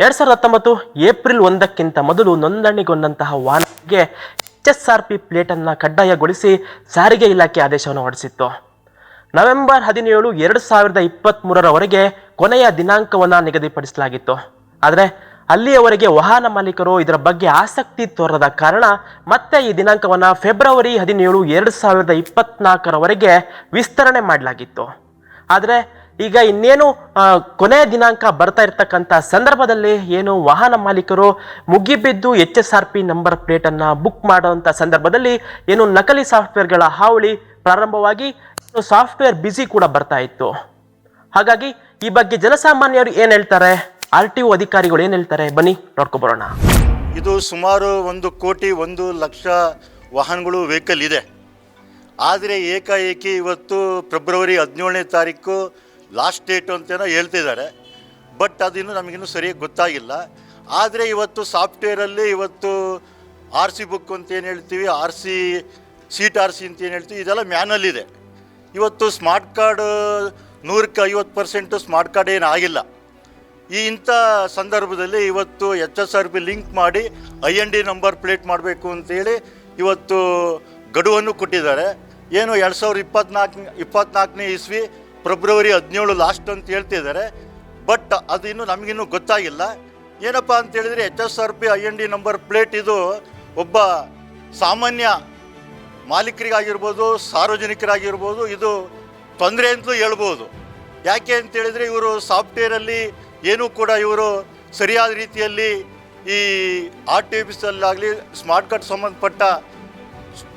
ಎರಡ್ ಸಾವಿರದ ಹತ್ತೊಂಬತ್ತು ಏಪ್ರಿಲ್ ಒಂದಕ್ಕಿಂತ ಮೊದಲು ನೋಂದಣಿಗೊಂಡಂತಹ ವಾಹನಕ್ಕೆ H S R P plate ಅನ್ನ ಕಡ್ಡಾಯಗೊಳಿಸಿ ಸಾರಿಗೆ ಇಲಾಖೆ ಆದೇಶವನ್ನು ಹೊರಡಿಸಿತ್ತು. ನವೆಂಬರ್ ಹದಿನೇಳು ಎರಡು ಸಾವಿರದ ಇಪ್ಪತ್ತ್ಮೂರರವರೆಗೆ ಕೊನೆಯ ದಿನಾಂಕವನ್ನು ನಿಗದಿಪಡಿಸಲಾಗಿತ್ತು. ಆದರೆ ಅಲ್ಲಿಯವರೆಗೆ ವಾಹನ ಮಾಲೀಕರು ಇದರ ಬಗ್ಗೆ ಆಸಕ್ತಿ ತೋರದ ಕಾರಣ ಮತ್ತೆ ಈ ದಿನಾಂಕವನ್ನು ಫೆಬ್ರವರಿ ಹದಿನೇಳು ಎರಡು ಸಾವಿರದ ಇಪ್ಪತ್ನಾಲ್ಕರವರೆಗೆ ವಿಸ್ತರಣೆ ಮಾಡಲಾಗಿತ್ತು. ಆದರೆ ಈಗ ಇನ್ನೇನು ಕೊನೆ ದಿನಾಂಕ ಬರ್ತಾ ಇರ್ತಕ್ಕಂಥ ಸಂದರ್ಭದಲ್ಲಿ ಏನು ವಾಹನ ಮಾಲೀಕರು ಮುಗಿಬಿದ್ದು H S R P number ಪ್ಲೇಟನ್ನು book ಮಾಡುವಂಥ ಸಂದರ್ಭದಲ್ಲಿ ಏನು ನಕಲಿ ಸಾಫ್ಟ್ವೇರ್ಗಳ ಹಾವಳಿ ಪ್ರಾರಂಭವಾಗಿ ಸಾಫ್ಟ್ವೇರ್ ಬಿಸಿ ಕೂಡ ಬರ್ತಾ ಇತ್ತು. ಹಾಗಾಗಿ ಈ ಬಗ್ಗೆ ಜನಸಾಮಾನ್ಯರು ಏನು ಹೇಳ್ತಾರೆ? ಆರ್ ಟಿ ಓ ಅಧಿಕಾರಿಗಳು ಏನು ಹೇಳ್ತಾರೆ? ಬನ್ನಿ, ನೋಡ್ಕೊಬರೋಣ. ಇದು ಸುಮಾರು ಒಂದು ಕೋಟಿ ಒಂದು ಲಕ್ಷ ವಾಹನಗಳು ವೆಹಿಕಲ್ ಇದೆ. ಆದರೆ ಏಕಾಏಕಿ ಇವತ್ತು ಫೆಬ್ರವರಿ ಹದಿನೇಳನೇ ತಾರೀಕು ಲಾಸ್ಟ್ ಡೇಟು ಅಂತೇನೋ ಹೇಳ್ತಿದ್ದಾರೆ. ಬಟ್ ಅದಿನ್ನೂ ನಮಗಿನ್ನೂ ಸರಿಯಾಗಿ ಗೊತ್ತಾಗಿಲ್ಲ. ಆದರೆ ಇವತ್ತು ಸಾಫ್ಟ್ವೇರಲ್ಲಿ ಇವತ್ತು ಆರ್ ಸಿ ಬುಕ್ ಅಂತ ಏನು ಹೇಳ್ತೀವಿ, R C seat R C ಅಂತ ಏನು ಹೇಳ್ತೀವಿ, ಇದೆಲ್ಲ ಮ್ಯಾನಲ್ ಇದೆ. ಇವತ್ತು ಸ್ಮಾರ್ಟ್ ಕಾರ್ಡ್ ನೂರಕ್ಕೆ ಐವತ್ತು ಪರ್ಸೆಂಟು ಸ್ಮಾರ್ಟ್ ಕಾರ್ಡ್ ಏನು ಆಗಿಲ್ಲ. ಈ ಇಂಥ ಸಂದರ್ಭದಲ್ಲಿ ಇವತ್ತು H S R P link ಮಾಡಿ I N D number plate ಮಾಡಬೇಕು ಅಂತೇಳಿ ಇವತ್ತು ಗಡುವನ್ನು ಕೊಟ್ಟಿದ್ದಾರೆ. ಏನು ಎರಡು ಸಾವಿರದ ಇಪ್ಪತ್ನಾಲ್ಕು ಇಪ್ಪತ್ನಾಲ್ಕನೇ ಇಸ್ವಿ ಫೆಬ್ರವರಿ ಹದಿನೇಳು ಲಾಸ್ಟ್ ಅಂತ ಹೇಳ್ತಿದ್ದಾರೆ. ಬಟ್ ಅದು ಇನ್ನೂ ನಮಗಿನ್ನೂ ಗೊತ್ತಾಗಿಲ್ಲ. ಏನಪ್ಪ ಅಂತ ಹೇಳಿದರೆ H S R P I N D number plate ಇದು ಒಬ್ಬ ಸಾಮಾನ್ಯ ಮಾಲೀಕರಿಗಾಗಿರ್ಬೋದು, ಸಾರ್ವಜನಿಕರಾಗಿರ್ಬೋದು, ಇದು ತೊಂದರೆ ಅಂತಲೂ ಹೇಳ್ಬೋದು. ಯಾಕೆ ಅಂತೇಳಿದರೆ ಇವರು ಸಾಫ್ಟ್ವೇರಲ್ಲಿ ಏನೂ ಕೂಡ ಇವರು ಸರಿಯಾದ ರೀತಿಯಲ್ಲಿ ಈ ಆರ್ ಟಿ ಆಫೀಸಲ್ಲಾಗಲಿ ಸ್ಮಾರ್ಟ್ ಕಾರ್ಡ್ ಸಂಬಂಧಪಟ್ಟ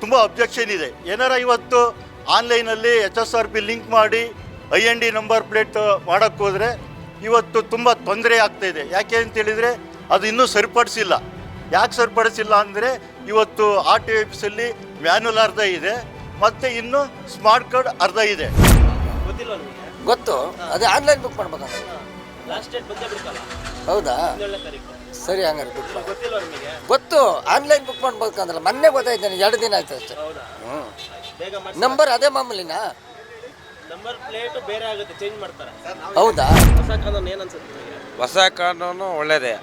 ತುಂಬ ಅಬ್ಜೆಕ್ಷನ್ ಇದೆ. ಏನಾರ ಇವತ್ತು ಆನ್ಲೈನಲ್ಲಿ H S R P link ಮಾಡಿ I N D number plate ಮಾಡೋಕ್ಕೆ ಹೋದರೆ ಇವತ್ತು ತುಂಬ ತೊಂದರೆ ಆಗ್ತಾ ಇದೆ. ಯಾಕೆ ಅಂತೇಳಿದರೆ ಅದು ಇನ್ನೂ ಸರಿಪಡಿಸಿಲ್ಲ. ಯಾಕೆ ಸರಿಪಡಿಸಿಲ್ಲ ಅಂದರೆ ಇವತ್ತು ಆರ್ ಟಿ ಆಫೀಸಲ್ಲಿ ಮ್ಯಾನ್ಯಲ್ ಅರ್ಧ ಇದೆ ಮತ್ತು ಇನ್ನು ಸ್ಮಾರ್ಟ್ ಕಾರ್ಡ್ ಅರ್ಧ ಇದೆ. ಗೊತ್ತು. ಅದೇ ಆನ್ಲೈನ್ ಬುಕ್ ಮಾಡ್ಬೇಕಂತ ಹೌದಾ. ಸರಿ ಹಂಗಾರೆ ಬುಕ್ ಮಾಡಿ. ಗೊತ್ತು. ಆನ್ಲೈನ್ ಬುಕ್ ಮಾಡ್ಬೇಕಂದ್ರೆ ಮೊನ್ನೆ ಗೊತ್ತಾಯ್ತು ನನಗೆ ಎರಡು ದಿನ ಆಯ್ತು ಅಷ್ಟೇ. ಹ್ಞೂ ನಂಬರ್ ಅದೇ ಮಾಮೂಲಿನಾ? ನಂಬರ್ ಪ್ಲೇಟ್ ಬೇರೆ ಆಗುತ್ತೆ ಚೇಂಜ್ ಮಾಡ್ತಾರೆ. ಹೌದಾ? ಹೊಸ ಕಾನೂನು ಏನ್ ಅನ್ಸುತ್ತೆ ನಿಮಗೆ? ಹೊಸ ಕಾನೂನು ಒಳ್ಳೆಯದೇ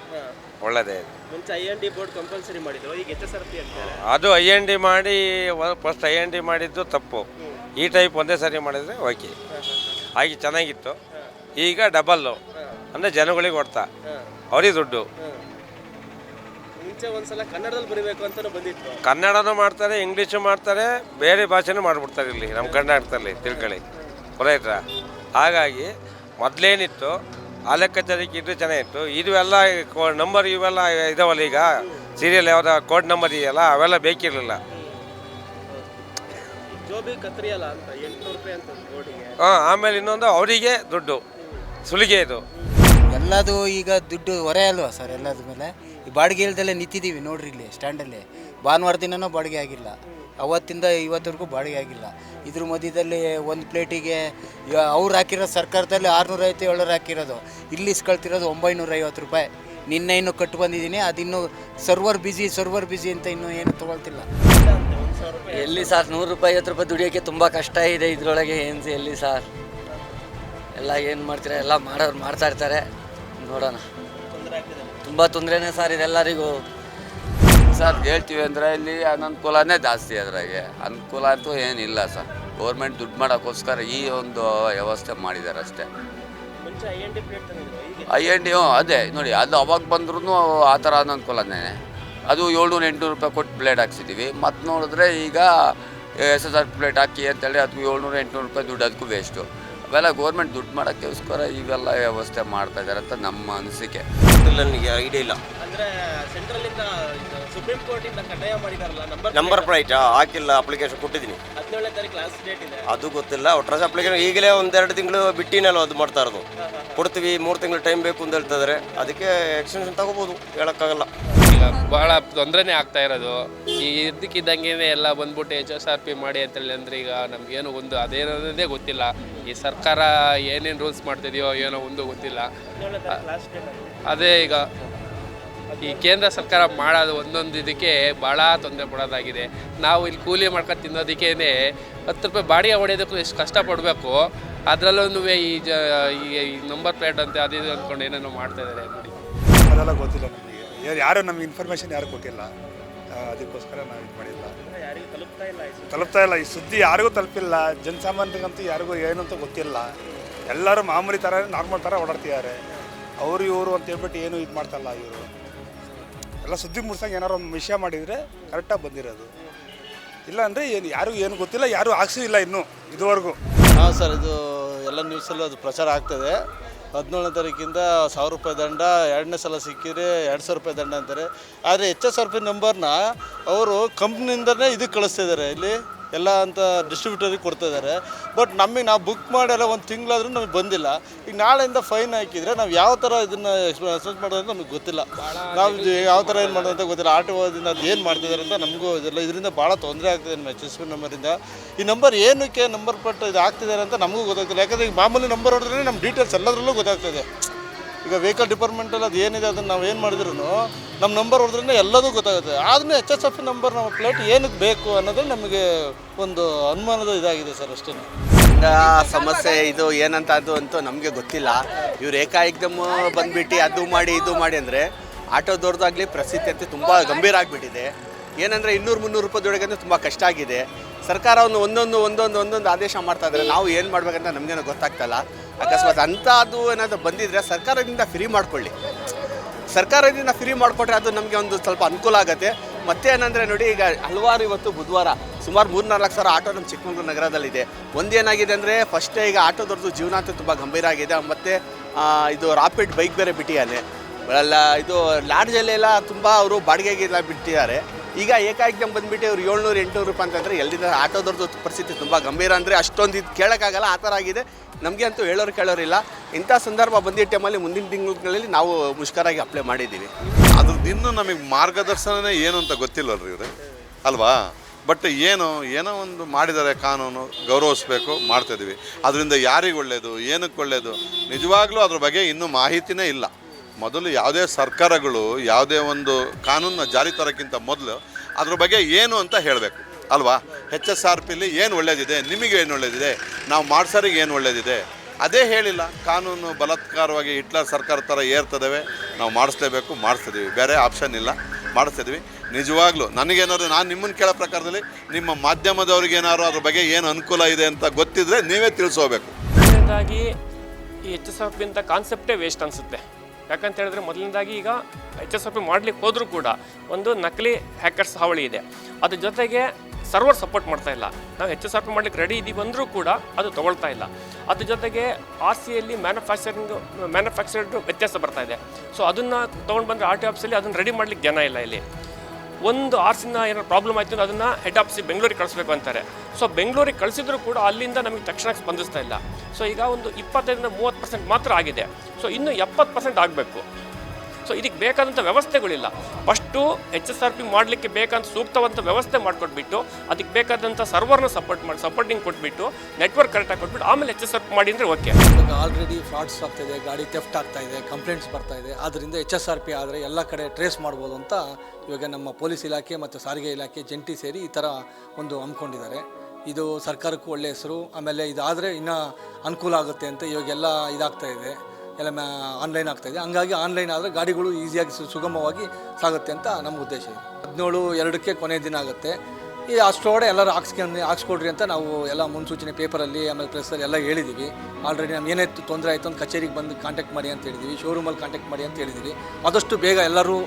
ಒಳ್ಳೆಯದೇ ಇದು. ಮುಂಚೆ I N D board compulsory ಮಾಡಿದ್ರು ಈಗ ಎಚ್ ಎಸ್ ಆರ್ ಪಿ ಅಂತಾರೆ. ಅದು ಐ ಎನ್ ಡಿ ಮಾಡಿ ಫಸ್ಟ್ ಐ ಎನ್ ಡಿ ಮಾಡಿದ್ದು ತಪ್ಪು. ಈ ಟೈಪ್ ಒಂದೇ ಸರಿ ಮಾಡಿದರೆ ಓಕೆ ಹಾಗೆ ಚೆನ್ನಾಗಿತ್ತು. ಈಗ ಡಬಲ್ಲು ಅಂದರೆ ಜನಗಳಿಗೆ ಹೊಡ್ತಾ. ಅವ್ರಿಗೆ ದುಡ್ಡು. ಮುಂಚೆ ಒಂದ್ಸಲ ಕನ್ನಡದಲ್ಲಿ ಬರೀಬೇಕು ಅಂತಾನು ಬಂದಿತ್ತು. ಕನ್ನಡನೂ ಮಾಡ್ತಾರೆ ಇಂಗ್ಲೀಷು ಮಾಡ್ತಾರೆ ಬೇರೆ ಭಾಷೆನೂ ಮಾಡ್ಬಿಡ್ತಾರೆ ಇಲ್ಲಿ ನಮ್ಮ ಕರ್ನಾಟಕದಲ್ಲಿ ತಿಳ್ಕೊಳ್ಳಿ ಗೊತ್ತಾಯ್ತಾ ಹಾಗಾಗಿ ಮೊದಲೇನಿತ್ತು ಆ ಲೆಕ್ಕಾಚಾರಕ್ಕೆ ಇದು ಚೆನ್ನಾಗಿತ್ತು ಇದು ಎಲ್ಲ ನಂಬರ್ ಇವೆಲ್ಲ ಇದಾವಲ್ಲ ಈಗ? ಸೀರಿಯಲ್ ಯಾವ್ದು ಕೋಡ್ ನಂಬರ್ ಇದೆಯಲ್ಲ ಅವೆಲ್ಲ ಬೇಕಿರಲಿಲ್ಲ. ಜೋಬಿ ಕತ್ರಿ ಅಂತ ಎಂಟ್ನೂರು ರೂಪಾಯಿ ಅಂತ ಬೋರ್ಡಿಗೆ ಹಾಂ ಆಮೇಲೆ ಇನ್ನೊಂದು ಅವರಿಗೆ ದುಡ್ಡು ಸುಲಿಗೆ ಇದು. ಎಲ್ಲದು ಈಗ ದುಡ್ಡು ಹೊರೆ ಅಲ್ವಾ ಸರ್ ಎಲ್ಲದ ಮೇಲೆ. ಈ ಬಾಡಿಗೆ ಇಲ್ದಲ್ಲೇ ನಿಂತಿದ್ದೀವಿ ನೋಡ್ರಿ ಇಲ್ಲಿ ಸ್ಟ್ಯಾಂಡಲ್ಲಿ ಭಾನುವಾರ ದಿನನೂ ಬಾಡಿಗೆ ಆಗಿಲ್ಲ. ಅವತ್ತಿಂದ ಇವತ್ತವರೆಗೂ ಬಾಡಿಗೆ ಆಗಿಲ್ಲ. ಇದ್ರ ಮಧ್ಯದಲ್ಲಿ ಒಂದು ಪ್ಲೇಟಿಗೆ ಅವ್ರು ಹಾಕಿರೋ ಸರ್ಕಾರದಲ್ಲಿ ಆರುನೂರೈವತ್ತು ಏಳ್ನೂರು ಹಾಕಿರೋದು. ಇಲ್ಲಿ ಇಸ್ಕೊಳ್ತಿರೋದು ಒಂಬೈನೂರ ಐವತ್ತು ರೂಪಾಯಿ. ನಿನ್ನೆ ಇನ್ನು ಕಟ್ಟು ಬಂದಿದ್ದೀನಿ. ಅದಿನ್ನು ಸರ್ವರ್ ಬಿಸಿ ಸರ್ವರ್ ಬಿಸಿ ಅಂತ ಇನ್ನೂ ಏನು ತೊಗೊಳ್ತಿಲ್ಲ. ಎಲ್ಲಿ ಸರ್? ನೂರು ರೂಪಾಯಿ, ಐವತ್ತು ರೂಪಾಯಿ ದುಡಿಯೋಕ್ಕೆ ತುಂಬ ಕಷ್ಟ ಇದೆ ಇದರೊಳಗೆ ಏನು ಎಲ್ಲಿ ಸರ್? ಎಲ್ಲ ಏನು ಮಾಡ್ತೀರಾ? ಎಲ್ಲ ಮಾಡೋರು ಮಾಡ್ತಾ ಇರ್ತಾರೆ. ನೋಡೋಣ. ತುಂಬ ತೊಂದರೆನೇ ಸರ್ ಇದೆಲ್ಲರಿಗೂ. ಸರ್ ಹೇಳ್ತೀವಿ ಅಂದರೆ ಇಲ್ಲಿ ಅನನುಕೂಲನೇ ಜಾಸ್ತಿ ಅದರಾಗೆ. ಅನುಕೂಲ ಅಂತೂ ಏನಿಲ್ಲ ಸರ್. ಗೌರ್ಮೆಂಟ್ ದುಡ್ಡು ಮಾಡೋಕ್ಕೋಸ್ಕರ ಈ ಒಂದು ವ್ಯವಸ್ಥೆ ಮಾಡಿದ್ದಾರೆ ಅಷ್ಟೇ. ಮುಂಚೆ ಐ ಎನ್ ಡಿ ಡಿ ಅದೇ. ನೋಡಿ ಅದು ಅವಾಗ ಬಂದ್ರೂ ಆ ಥರ ಅನನುಕೂಲನೇ. ಅದು ಏಳ್ನೂರು ಎಂಟುನೂರು ರೂಪಾಯಿ ಕೊಟ್ಟು ಪ್ಲೇಟ್ ಹಾಕ್ಸಿದ್ದೀವಿ ಮತ್ತು ನೋಡಿದ್ರೆ ಈಗ ಎಸ್ ಎಸ್ ಆರ್ ಪ್ಲೇಟ್ ಹಾಕಿ ಅಂತೇಳಿ ಅದಕ್ಕೂ ಏಳ್ನೂರು ಎಂಟುನೂರು ರೂಪಾಯಿ ದುಡ್ಡು ಅದಕ್ಕೂ ವೇಸ್ಟು ಅವೆಲ್ಲ ಗೌರ್ಮೆಂಟ್ ದುಡ್ಡು ಮಾಡೋಕ್ಕೋಸ್ಕರ ಇವೆಲ್ಲ ವ್ಯವಸ್ಥೆ ಮಾಡ್ತಾ ಇದ್ದಾರೆ ಅಂತ ನಮ್ಮ ಅನಿಸಿಕೆ. ನನಗೆ ಐಡಿಯಾ ಇಲ್ಲ. ಅಂದ್ರೆ ಸೆಂಟ್ರಲ್ ಇಂದ ಸುಪ್ರೀಂ ಕೋರ್ಟ್ ಇಂದ ಕಡ್ಡಾಯ ಮಾಡಿದಾರಲ್ಲ ನಂಬರ್ ನಂಬರ್ ಪ್ಲೇಟ್ ಹಾಕಿಲ್ಲ ಅಪ್ಲಿಕೇಶನ್ ಕೊಟ್ಟಿದ್ದೀನಿ. ಹದಿನೇಳನೇ ತಾರೀಕು ಲಾಸ್ಟ್ ಡೇಟ್ ಇದೆ. ಅದು ಗೊತ್ತಿಲ್ಲ ಒಟ್ರಸ್ ಅಪ್ಲಿಕೇಶನ್ ಈಗಲೇ ಒಂದೆರಡು ತಿಂಗಳು ಬಿಟ್ಟಿನಲ್ಲ ಅದು ಮಾಡ್ತಾ ಇರೋದು. ಕೊಡ್ತೀವಿ ಮೂರು ತಿಂಗಳು ಟೈಮ್ ಬೇಕು ಅಂತ ಹೇಳ್ತಿದ್ದಾರೆ ಅದಕ್ಕೆ ಎಕ್ಸ್ಟೆನ್ಷನ್ ತಗೋಬೋದು ಹೇಳೋಕ್ಕಾಗಲ್ಲ. ಈಗ ಬಹಳ ತೊಂದರೆನೇ ಆಗ್ತಾ ಇರೋದು. ಈ ಇದ್ದಕ್ಕಿದ್ದಂಗೆ ಎಲ್ಲ ಬಂದ್ಬಿಟ್ಟು ಎಚ್ ಎಸ್ ಆರ್ ಪಿ ಮಾಡಿ ಅಂತೇಳಿ ಅಂದ್ರೆ ಈಗ ನಮಗೇನು ಒಂದು ಅದೇನೋದೇ ಗೊತ್ತಿಲ್ಲ. ಈ ಸರ್ಕಾರ ಏನೇನು ರೂಲ್ಸ್ ಮಾಡ್ತಿದೆಯೋ ಏನೋ ಒಂದು ಗೊತ್ತಿಲ್ಲ. ಅದೇ ಈಗ ಈ ಕೇಂದ್ರ ಸರ್ಕಾರ ಮಾಡೋದು ಒಂದೊಂದು ಇದಕ್ಕೆ ಭಾಳ ತೊಂದರೆ ಪಡೋದಾಗಿದೆ. ನಾವು ಇಲ್ಲಿ ಕೂಲಿ ಮಾಡ್ಕೊಂಡು ತಿನ್ನೋದಕ್ಕೇ ಹತ್ತು ರೂಪಾಯಿ ಬಾಡಿಗೆ ಹೊಡೆಯೋದಕ್ಕೂ ಎಷ್ಟು ಕಷ್ಟಪಡಬೇಕು ಅದರಲ್ಲೂ ಈ ಜ ಈ ನಂಬರ್ ಪ್ಲೇಟ್ ಅಂತ ಅದು ಇದು ಅಂದ್ಕೊಂಡು ಏನೇನೋ ಮಾಡ್ತಾ ಇದ್ದಾರೆ ನೋಡಿ. ಅದೆಲ್ಲ ಗೊತ್ತಿಲ್ಲ ಯಾರು ನಮ್ಗೆ ಇನ್ಫಾರ್ಮೇಶನ್ ಯಾರು ಕೊಟ್ಟಿಲ್ಲ. ಅದಕ್ಕೋಸ್ಕರ ನಾವು ಇದು ಮಾಡಿಲ್ಲ. ತಲುಪ್ತಾ ಇಲ್ಲ ಈ ಸುದ್ದಿ ಯಾರಿಗೂ ತಲುಪಿಲ್ಲ. ಜನಸಾಮಾನ್ಯರಿಗಂತೂ ಯಾರಿಗೂ ಏನಂತೂ ಗೊತ್ತಿಲ್ಲ. ಎಲ್ಲರೂ ಮಾಮೂಲಿ ಥರ ನಾರ್ಮಲ್ ಥರ ಓಡಾಡ್ತಿದ್ದಾರೆ. ಅವರು ಇವರು ಅಂತ ಹೇಳ್ಬಿಟ್ಟು ಏನು ಇದು ಮಾಡ್ತಾಯಿಲ್ಲ ಇವರು. ಎಲ್ಲ ಸುದ್ದಿ ಮುಗಿಸಂಗೆ ಏನಾರು ಒಂದು ವಿಷಯ ಮಾಡಿದರೆ ಕರೆಕ್ಟಾಗಿ ಬಂದಿರೋದು. ಇಲ್ಲ ಅಂದರೆ ಏನು, ಯಾರಿಗೂ ಏನು ಗೊತ್ತಿಲ್ಲ, ಯಾರೂ ಹಾಕ್ಸೂ ಇಲ್ಲ ಇನ್ನೂ ಇದುವರೆಗೂ. ಹಾಂ ಸರ್, ಇದು ಎಲ್ಲ ನ್ಯೂಸಲ್ಲೂ ಅದು ಪ್ರಚಾರ ಆಗ್ತದೆ. ಹದಿನೇಳನೇ ತಾರೀಕಿಂದ ಸಾವಿರ ರೂಪಾಯಿ ದಂಡ, ಎರಡನೇ ಸಲ ಸಿಕ್ಕಿದ್ರೆ ಎರಡು ಸಾವಿರ ರೂಪಾಯಿ ದಂಡ ಅಂತಾರೆ. ಆದರೆ ಎಚ್ ಎಸ್ ಆರ್ ಪಿ ನಂಬರ್ನ ಅವರು ಕಂಪ್ನಿಯಿಂದನೇ ಇದಕ್ಕೆ ಕಳಿಸ್ತಿದ್ದಾರೆ ಇಲ್ಲಿ ಎಲ್ಲ ಅಂತ ಡಿಸ್ಟ್ರಿಬ್ಯೂಟರಿಗೆ ಕೊಡ್ತಾ ಇದ್ದಾರೆ. ಬಟ್ ನಮಗೆ ನಾವು ಬುಕ್ ಮಾಡಿಲ್ಲ, ಒಂದು ತಿಂಗಳಾದ್ರೂ ನಮಗೆ ಬಂದಿಲ್ಲ. ಈಗ ನಾಳೆಯಿಂದ ಫೈನ್ ಹಾಕಿದರೆ ನಾವು ಯಾವ ಥರ ಇದನ್ನು ಎಕ್ಸ್ಪೆನ್ಸ್ ಮಾಡೋದು ನಮಗೆ ಗೊತ್ತಿಲ್ಲ. ನಾವು ಯಾವ ಥರ ಏನು ಮಾಡೋದು ಅಂತ ಗೊತ್ತಿಲ್ಲ. ಆಟೋದಿಂದ ಅದು ಏನು ಮಾಡ್ತಿದ್ದಾರೆ ಅಂತ ನಮಗೂ ಇದೆಲ್ಲ ಇದರಿಂದ ಭಾಳ ತೊಂದರೆ ಆಗ್ತಿದೆ ನಮ್ಮ ಎಚ್ ಎಸ್ ಪಿ ನಂಬರಿಂದ ಈ ನಂಬರ್ ಏನಕ್ಕೆ ನಂಬರ್ ಪಟ್ಟು ಇದು ಆಗ್ತಿದ್ದಾರೆ ಅಂತ ನಮಗೂ ಗೊತ್ತಾಗ್ತಿಲ್ಲ. ಯಾಕಂದರೆ ಈಗ ಮಾಮೂಲಿ ನಂಬರ್ ಹೊಡೆದ್ರೆ ನಮ್ಮ ಡೀಟೇಲ್ಸ್ ಎಲ್ಲದರಲ್ಲೂ ಗೊತ್ತಾಗ್ತದೆ. ಈಗ ವೆಹಿಕಲ್ ಡಿಪಾರ್ಟ್ಮೆಂಟಲ್ಲಿ ಅದು ಏನಿದೆ ಅದನ್ನು ನಾವು ಏನು ಮಾಡಿದ್ರು ನಮ್ಮ ನಂಬರ್ ಹೊಡೆದ್ರೆ ಎಲ್ಲದೂ ಗೊತ್ತಾಗುತ್ತೆ. ಆದ್ರೂ ಎಚ್ ಎಸ್ ಎಫ್ ನಂಬರ್ ನಮ್ಮ ಪ್ಲೇಟ್ ಏನಕ್ಕೆ ಬೇಕು ಅನ್ನೋದು ನಮಗೆ ಒಂದು ಅನುಮಾನದ ಇದಾಗಿದೆ ಸರ್ ಅಷ್ಟೇ. ಸಮಸ್ಯೆ ಇದು ಏನಂತ ಅದು ಅಂತೂ ನಮಗೆ ಗೊತ್ತಿಲ್ಲ. ಇವ್ರು ಏಕಾಏಕದಮ್ ಬಂದ್ಬಿಟ್ಟು ಅದು ಮಾಡಿ, ಇದು ಮಾಡಿ ಅಂದರೆ ಆಟೋದವ್ರದ್ದಾಗಲಿ ಅಂತ ತುಂಬ ಗಂಭೀರ ಆಗಿಬಿಟ್ಟಿದೆ. ಏನಂದರೆ ಇನ್ನೂರು ಮುನ್ನೂರು ರೂಪಾಯಿದೊಳಗೆ ಅಂದರೆ ತುಂಬ ಕಷ್ಟ ಆಗಿದೆ. ಸರ್ಕಾರ ಒಂದು ಒಂದೊಂದು ಒಂದೊಂದು ಒಂದೊಂದು ಆದೇಶ ಮಾಡ್ತಾ ಇದ್ದಾರೆ ನಾವು ಏನು ಮಾಡ್ಬೇಕಂತ ನಮಗೇನೋ ಗೊತ್ತಾಗ್ತಲ್ಲ ಅಕಸ್ಮಾತ್ ಅಂಥದ್ದು ಏನಾದರೂ ಬಂದಿದ್ರೆ ಸರ್ಕಾರದಿಂದ ಫ್ರೀ ಮಾಡಿಕೊಳ್ಳಿ. ಸರ್ಕಾರದಿಂದ ಫ್ರೀ ಮಾಡಿಕೊಟ್ರೆ ಅದು ನಮಗೆ ಒಂದು ಸ್ವಲ್ಪ ಅನುಕೂಲ ಆಗುತ್ತೆ. ಮತ್ತೆ ಏನಂದರೆ ನೋಡಿ, ಈಗ ಹಲವಾರು ಇವತ್ತು ಬುಧವಾರ ಸುಮಾರು ಮೂರ್ನಾಲ್ಕು ಸಾವಿರ ಆಟೋ ನಮ್ಮ ಚಿಕ್ಕಮಗಳೂರು ನಗರದಲ್ಲಿದೆ. ಒಂದೇನಾಗಿದೆ ಅಂದರೆ ಫಸ್ಟೇ ಈಗ ಆಟೋದವ್ರದ್ದು ಜೀವನ ಅಂತೂ ತುಂಬ ಗಂಭೀರ ಆಗಿದೆ. ಮತ್ತು ಇದು ರಾಪಿಡ್ ಬೈಕ್ ಬೇರೆ ಬಿಟ್ಟಿದ್ದಾನೆ ಅಲ್ಲ, ಇದು ಲಾಡ್ಜಲ್ಲೆಲ್ಲ ತುಂಬ ಅವರು ಬಾಡಿಗೆಗೆಲ್ಲ ಬಿಟ್ಟಿದ್ದಾರೆ. ಈಗ ಏಕಾಏಕದಮ್ ಬಂದುಬಿಟ್ಟು ಅವ್ರು ಏಳ್ನೂರು ಎಂಟುನೂರು ರೂಪಾಯಿ ಅಂತಂದರೆ ಎಲ್ಲಿಂದ ಆಟೋದವ್ರದ್ದು ಪರಿಸ್ಥಿತಿ ತುಂಬ ಗಂಭೀರ ಅಂದರೆ ಅಷ್ಟೊಂದು ಇದು ಕೇಳೋಕ್ಕಾಗಲ್ಲ. ಆ ಥರ ಆಗಿದೆ. ನಮಗೆ ಅಂತೂ ಹೇಳೋರು ಕೇಳೋರಿಲ್ಲ. ಇಂಥ ಸಂದರ್ಭ ಬಂದಿದ್ದ ಟೈಮಲ್ಲಿ ಮುಂದಿನ ತಿಂಗಳಲ್ಲಿ ನಾವು ಮುಷ್ಕರಾಗಿ ಅಪ್ಲೈ ಮಾಡಿದ್ದೀವಿ. ಅದ್ರದ್ದಿನ್ನೂ ನಮಗೆ ಮಾರ್ಗದರ್ಶನವೇ ಏನು ಅಂತ ಗೊತ್ತಿಲ್ಲಲ್ರಿ ಇವರು? ಅಲ್ವಾ? ಬಟ್ ಏನು, ಏನೋ ಒಂದು ಮಾಡಿದರೆ ಕಾನೂನು, ಗೌರವಿಸ್ಬೇಕು ಮಾಡ್ತಾಯಿದ್ದೀವಿ ಅದರಿಂದ ಯಾರಿಗೆ ಒಳ್ಳೆಯದು ಏನಕ್ಕೆ ಒಳ್ಳೆಯದು ನಿಜವಾಗ್ಲೂ ಅದ್ರ ಬಗ್ಗೆ ಇನ್ನೂ ಮಾಹಿತಿನೇ ಇಲ್ಲ. ಮೊದಲು ಯಾವುದೇ ಸರ್ಕಾರಗಳು, ಯಾವುದೇ ಒಂದು ಕಾನೂನನ್ನ ಜಾರಿ ತರೋಕ್ಕಿಂತ ಮೊದಲು ಅದ್ರ ಬಗ್ಗೆ ಏನು ಅಂತ ಹೇಳಬೇಕು. ಅಲ್ವಾ? ಎಚ್ ಎಸ್ ಆರ್ ಪಿಲಿ ಏನು ಒಳ್ಳೇದಿದೆ, ನಿಮಗೆ ಏನು ಒಳ್ಳೇದಿದೆ, ನಾವು ಮಾಡ್ಸೋರಿಗೆ ಏನು ಒಳ್ಳೇದಿದೆ? ಅದೇ ಹೇಳಿಲ್ಲ. ಕಾನೂನು ಬಲಾತ್ಕಾರವಾಗಿ ಹಿಟ್ಲರ್ ಸರ್ಕಾರ ಥರ ಏರ್ತದವೆ, ನಾವು ಮಾಡಿಸ್ಲೇಬೇಕು ಮಾಡಿಸ್ತಿದ್ದೀವಿ ಬೇರೆ ಆಪ್ಷನ್ ಇಲ್ಲ. ಮಾಡಿಸ್ತಿದ್ವಿ. ನಿಜವಾಗ್ಲೂ ನನಗೇನಾದ್ರು ನಾನು ನಿಮ್ಮನ್ನು ಕೇಳೋ ಪ್ರಕಾರದಲ್ಲಿ ನಿಮ್ಮ ಮಾಧ್ಯಮದವ್ರಿಗೆ ಏನಾದ್ರು ಅದ್ರ ಬಗ್ಗೆ ಏನು ಅನುಕೂಲ ಇದೆ ಅಂತ ಗೊತ್ತಿದ್ರೆ ನೀವೇ ತಿಳಿಸೋಬೇಕು ಎಚ್ ಎಸ್ ಆರ್ ಪಿ ಅಂತ ಕಾನ್ಸೆಪ್ಟೇ ವೇಸ್ಟ್ ಅನಿಸುತ್ತೆ. ಯಾಕಂತ ಹೇಳಿದ್ರೆ ಮೊದಲನೇದಾಗಿ ಈಗ ಎಚ್ ಎಸ್ ಆರ್ ಪಿ ಮಾಡ್ಲಿಕ್ಕೆ ಹೋದರೂ ಕೂಡ ಒಂದು ನಕಲಿ ಹ್ಯಾಕರ್ಸ್ ಹಾವಳಿ ಇದೆ. ಅದ್ರ ಜೊತೆಗೆ ಸರ್ವರ್ ಸಪೋರ್ಟ್ ಮಾಡ್ತಾ ಇಲ್ಲ. ನಾವು ಎಚ್ ಎಸ್ ಆರ್ ಪಿ ಮಾಡ್ಲಿಕ್ಕೆ ರೆಡಿ ಇದ್ದೀವಿ ಅಂದರೂ ಕೂಡ ಅದು ತಗೊಳ್ತಾ ಇಲ್ಲ. ಅದ್ರ ಜೊತೆಗೆ ಆರ್ ಸಿಯಲ್ಲಿ ಮ್ಯಾನುಫ್ಯಾಕ್ಚರಿಂಗ್ ಮ್ಯಾನುಫ್ಯಾಕ್ಚರ್ಡ್ ವ್ಯತ್ಯಾಸ ಬರ್ತಾ ಇದೆ. ಸೊ ಅದನ್ನು ತೊಗೊಂಡು ಬಂದರೆ ಆರ್ ಟಿ ಆಫೀಸಲ್ಲಿ ಅದನ್ನು ರೆಡಿ ಮಾಡ್ಲಿಕ್ಕೆ ಜನ ಇಲ್ಲ ಇಲ್ಲಿ. ಒಂದು ಆರ್ಸಿನ ಏನಾದ್ರು ಪ್ರಾಬ್ಲಮ್ ಆಯಿತು ಅಂದ್ರೆ ಅದನ್ನು ಹೆಡ್ ಆಫೀಸಿಗೆ ಬೆಂಗಳೂರಿಗೆ ಕಳಿಸ್ಬೇಕು ಅಂತಾರೆ. ಸೊ ಬೆಂಗಳೂರಿಗೆ ಕಳಿಸಿದ್ರು ಕೂಡ ಅಲ್ಲಿಂದ ನಮಗೆ ತಕ್ಷಣ ಸ್ಪಂದಿಸ್ತಾ ಇಲ್ಲ. ಸೊ ಈಗ ಒಂದು ಇಪ್ಪತ್ತೈದರಿಂದ ಮೂವತ್ತು ಪರ್ಸೆಂಟ್ ಮಾತ್ರ ಆಗಿದೆ. ಸೊ ಇನ್ನು ಎಪ್ಪತ್ತು ಪರ್ಸೆಂಟ್ ಆಗಬೇಕು. ಸೊ ಇದಕ್ಕೆ ಬೇಕಾದಂಥ ವ್ಯವಸ್ಥೆಗಳಿಲ್ಲ. First H S R P ಮಾಡಲಿಕ್ಕೆ ಬೇಕಂತ ಸೂಕ್ತವಂತ ವ್ಯವಸ್ಥೆ ಮಾಡಿಕೊಟ್ಬಿಟ್ಟು, ಅದಕ್ಕೆ ಬೇಕಾದಂಥ ಸರ್ವರ್ನ ಸಪೋರ್ಟ್ ಮಾಡಿ, ಸಪೋರ್ಟಿಂಗ್ ಕೊಟ್ಬಿಟ್ಟು, ನೆಟ್ವರ್ಕ್ ಕರೆಕ್ಟಾಗಿ ಕೊಟ್ಬಿಟ್ಟು, ಆಮೇಲೆ ಎಚ್ ಎಸ್ ಆರ್ ಪಿ ಮಾಡಿ ಅಂದರೆ ಓಕೆ. ಆಲ್ರೆಡಿ ಫ್ರಾಡ್ಸ್ ಆಗ್ತಾ ಇದೆ ಗಾಡಿ ಥೆಫ್ಟ್ ಆಗ್ತಾ ಇದೆ ಕಂಪ್ಲೇಂಟ್ಸ್ ಬರ್ತಾ ಇದೆ. ಆದ್ದರಿಂದ ಎಚ್ ಎಸ್ ಆರ್ ಪಿ ಆದರೆ ಎಲ್ಲ ಕಡೆ ಟ್ರೇಸ್ ಮಾಡ್ಬೋದು ಅಂತ ಇವಾಗ ನಮ್ಮ ಪೊಲೀಸ್ ಇಲಾಖೆ ಮತ್ತು ಸಾರಿಗೆ ಇಲಾಖೆ ಜಂಟಿ ಸೇರಿ ಈ ಥರ ಒಂದು ಹಮ್ಮಿಕೊಂಡಿದ್ದಾರೆ. ಇದು ಸರ್ಕಾರಕ್ಕೂ ಒಳ್ಳೆ ಹೆಸರು. ಆಮೇಲೆ ಇದಾದರೆ ಇನ್ನೂ ಅನುಕೂಲ ಆಗುತ್ತೆ ಅಂತ ಇವಾಗೆಲ್ಲ ಇದಾಗ್ತಾ ಇದೆ. ಎಲ್ಲ ಮ್ಯಾ ಆನ್ಲೈನ್ ಆಗ್ತಾಯಿದೆ ಹಂಗಾಗಿ ಆನ್ಲೈನ್ ಆದರೆ ಗಾಡಿಗಳು ಈಸಿಯಾಗಿ ಸು- ಸುಗಮವಾಗಿ ಸಾಗುತ್ತೆ ಅಂತ ನಮ್ಮ ಉದ್ದೇಶ ಇದೆ. ಹದಿನೇಳು ಎರಡಕ್ಕೆ ಕೊನೆ ದಿನ ಆಗುತ್ತೆ. ಈ ಅಷ್ಟರೊಳಗಡೆ ಎಲ್ಲರೂ ಹಾಕ್ಸ್ಕೊಂಡು ಹಾಕ್ಸ್ಕೊಡ್ರಿ ಅಂತ ನಾವು ಎಲ್ಲ ಮುನ್ಸೂಚನೆ ಪೇಪರಲ್ಲಿ, ಆಮೇಲೆ ಪ್ರೆಸ್ಸಲ್ಲಿ ಎಲ್ಲ ಹೇಳಿದ್ದೀವಿ ಆಲ್ರೆಡಿ ನಮ್ಗೆ ಏನೇ ತೊಂದರೆ ಆಯಿತು ಅಂತ ಕಚೇರಿಗೆ ಬಂದು ಕಾಂಟ್ಯಾಕ್ಟ್ ಮಾಡಿ ಅಂತ ಹೇಳಿದ್ದೀವಿ ಶೋರೂಮಲ್ಲಿ ಕಾಂಟ್ಯಾಕ್ಟ್ ಮಾಡಿ ಅಂತ ಹೇಳಿದ್ದೀವಿ ಆದಷ್ಟು ಬೇಗ ಎಲ್ಲರೂ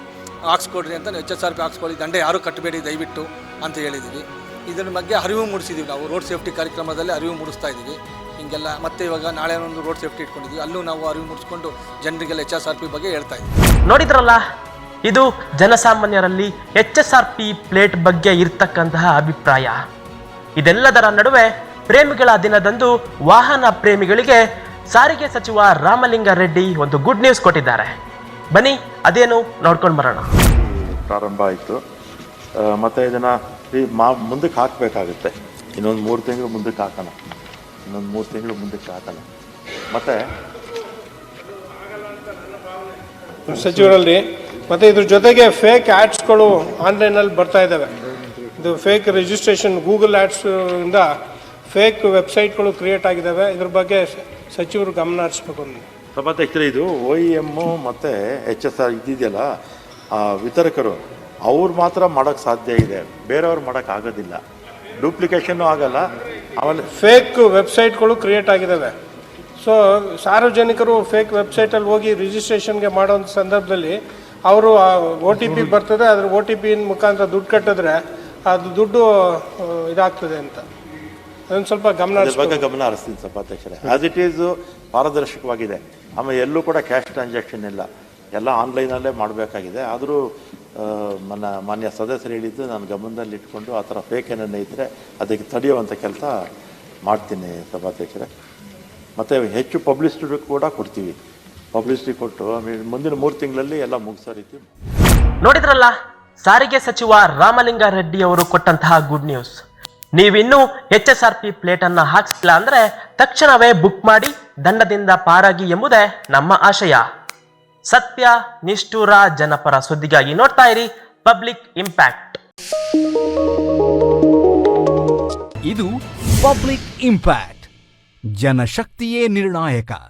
ಹಾಕ್ಸ್ಕೊಡ್ರಿ ಅಂತ ಎಚ್ ಎಸ್ ಆರ್ ಪಿ ಹಾಕ್ಸ್ಕೊಳ್ಳಿ. ದಂಡೆ ಯಾರೂ ಕಟ್ಟಬೇಡಿ ದಯವಿಟ್ಟು ಅಂತ ಹೇಳಿದ್ದೀವಿ ಇದರ ಬಗ್ಗೆ ಅರಿವು ಮೂಡಿಸಿದ್ದೀವಿ ನಾವು. ರೋಡ್ ಸೇಫ್ಟಿ ಕಾರ್ಯಕ್ರಮದಲ್ಲಿ ಅರಿವು ಮೂಡಿಸ್ತಾ ಇದ್ದೀವಿ ಹಿಂಗೆಲ್ಲ ಮತ್ತೆ ಇವಾಗ ನಾಳೆ ಒಂದು ರೋಡ್ ಸೇಫ್ಟಿ ಇಟ್ಕೊಂಡಿದ್ವಿ. ಅಲ್ಲೂ ನಾವು ಅರಿವು ಮೂಡಿಸ್ಕೊಂಡು ಜನರಿಗೆಲ್ಲ ಎಚ್ ಎಸ್ ಆರ್ ಪಿ ಬಗ್ಗೆ ಹೇಳ್ತಾ ಇದ್ದೀವಿ ನೋಡಿದ್ರಲ್ಲ ಇದು ಜನಸಾಮಾನ್ಯರಲ್ಲಿ H S R P plate ಬಗ್ಗೆ ಇರ್ತಕ್ಕಂತಹ ಅಭಿಪ್ರಾಯ. ಇದೆಲ್ಲದರ ನಡುವೆ ಪ್ರೇಮಿಗಳ ದಿನದಂದು ವಾಹನ ಪ್ರೇಮಿಗಳಿಗೆ ಸಾರಿಗೆ ಸಚಿವ ರಾಮಲಿಂಗಾರೆಡ್ಡಿ ಒಂದು ಗುಡ್ ನ್ಯೂಸ್ ಕೊಟ್ಟಿದ್ದಾರೆ. ಬನ್ನಿ ಅದೇನು ನೋಡ್ಕೊಂಡು ಬರೋಣ. ಪ್ರಾರಂಭ ಆಯಿತು. ಮತ್ತು ಇದನ್ನು ಮುಂದಕ್ಕೆ ಹಾಕಬೇಕಾಗುತ್ತೆ. ಇನ್ನೊಂದು ಮೂರು ತಿಂಗಳು ಮುಂದಕ್ಕೆ ಹಾಕೋಣ. ಇನ್ನೊಂದು ಮೂರು ತಿಂಗಳು ಮುಂದಕ್ಕೆ ಆಗಲ್ಲ. ಮತ್ತೆ? ಸಚಿವರಲ್ಲಿ ಮತ್ತೆ ಇದ್ರ ಜೊತೆಗೆ ಫೇಕ್ ಆ್ಯಡ್ಸ್ಗಳು ಆನ್ಲೈನಲ್ಲಿ ಬರ್ತಾ ಇದ್ದಾವೆ ಇದು ಫೇಕ್ ರಿಜಿಸ್ಟ್ರೇಷನ್ ಗೂಗಲ್ ಆ್ಯಡ್ಸ್ ಇಂದ ಫೇಕ್ ವೆಬ್ಸೈಟ್ಗಳು ಕ್ರಿಯೇಟ್ ಆಗಿದ್ದಾವೆ ಇದ್ರ ಬಗ್ಗೆ ಸಚಿವರು ಗಮನ ಹರಿಸ್ಬೇಕು ಸಭಾಧ್ಯಕ್ಷರೇ ಇದು ಒ ಇ ಎಮ್ಮು ಮತ್ತು ಎಚ್ ಎಸ್ ಆರ್ ಇದ್ದಿದೆಯಲ್ಲ ಆ ವಿತರಕರು ಅವ್ರು ಮಾತ್ರ ಮಾಡೋಕ್ಕೆ ಸಾಧ್ಯ ಇದೆ. ಬೇರೆಯವ್ರು ಮಾಡೋಕ್ಕೆ ಆಗೋದಿಲ್ಲ. ಡೂಪ್ಲಿಕೇಶನ್ನು ಆಗಲ್ಲ. ಆಮೇಲೆ ಫೇಕ್ ವೆಬ್ಸೈಟ್ಗಳು ಕ್ರಿಯೇಟ್ ಆಗಿದ್ದಾವೆ ಸೊ ಸಾರ್ವಜನಿಕರು ಫೇಕ್ ವೆಬ್ಸೈಟಲ್ಲಿ ಹೋಗಿ ರಿಜಿಸ್ಟ್ರೇಷನ್ಗೆ ಮಾಡೋ ಸಂದರ್ಭದಲ್ಲಿ ಅವರು ಒ ಟಿ ಪಿ ಬರ್ತದೆ ಅದ್ರ ಓ ಟಿ ಪಿನ ಮುಖಾಂತರ ದುಡ್ಡು ಕಟ್ಟಿದ್ರೆ ಅದು ದುಡ್ಡು ಇದಾಗ್ತದೆ ಅಂತ. ಅದೊಂದು ಸ್ವಲ್ಪ ಗಮನ ಬಗ್ಗೆ. ಗಮನ ಹರಿಸ್ತೀನಿ ಸಭಾಧ್ಯಕ್ಷರೇ. ಆಸ್ ಇಟ್ ಈಸ್ ಪಾರದರ್ಶಕವಾಗಿದೆ. ಆಮೇಲೆ ಎಲ್ಲೂ ಕೂಡ ಕ್ಯಾಶ್ ಟ್ರಾನ್ಸಾಕ್ಷನ್ ಇಲ್ಲ. ಎಲ್ಲ ಆನ್ಲೈನಲ್ಲೇ ಮಾಡಬೇಕಾಗಿದೆ. ಆದರೂ ನನ್ನ ಮಾನ್ಯ ಸದಸ್ಯರು ಹೇಳಿದ್ದು ನಾನು ಗಮನದಲ್ಲಿ ಇಟ್ಕೊಂಡು ಆ ಥರ ಫೇಕ್ ಏನನ್ನ ಇದ್ದರೆ ಅದಕ್ಕೆ ತಡೆಯುವಂಥ ಕೆಲಸ ಮಾಡ್ತೀನಿ ಸಭಾಧ್ಯಕ್ಷರೇ. ಮತ್ತು ಹೆಚ್ಚು ಪಬ್ಲಿಸಿಟಿ ಕೂಡ ಕೊಡ್ತೀವಿ. ಪಬ್ಲಿಸಿಟಿ ಕೊಟ್ಟು ಮುಂದಿನ ಮೂರು ತಿಂಗಳಲ್ಲಿ ಎಲ್ಲ ಮುಗಿಸೋ ರೀತಿ. ನೋಡಿದ್ರಲ್ಲ, ಸಾರಿಗೆ ಸಚಿವ ರಾಮಲಿಂಗಾರೆಡ್ಡಿ ಅವರು ಕೊಟ್ಟಂತಹ ಗುಡ್ ನ್ಯೂಸ್ ನೀವಿನ್ನೂ H S R P plate ಅನ್ನ ಹಾಕ್ಸಿಲ್ಲ ಅಂದ್ರೆ ತಕ್ಷಣವೇ ಬುಕ್ ಮಾಡಿ, ದಂಡದಿಂದ ಪಾರಾಗಿ ಎಂಬುದೇ ನಮ್ಮ ಆಶಯ. ಸತ್ಯ ನಿಷ್ಠುರ ಜನಪರ ಸುದ್ದಿಗಾಗಿ ನೋಡ್ತಾ ಇರಿ ಪಬ್ಲಿಕ್ ಇಂಪ್ಯಾಕ್ಟ್. ಇದು ಪಬ್ಲಿಕ್ ಇಂಪ್ಯಾಕ್ಟ್. ಜನಶಕ್ತಿಯೇ ನಿರ್ಣಾಯಕ.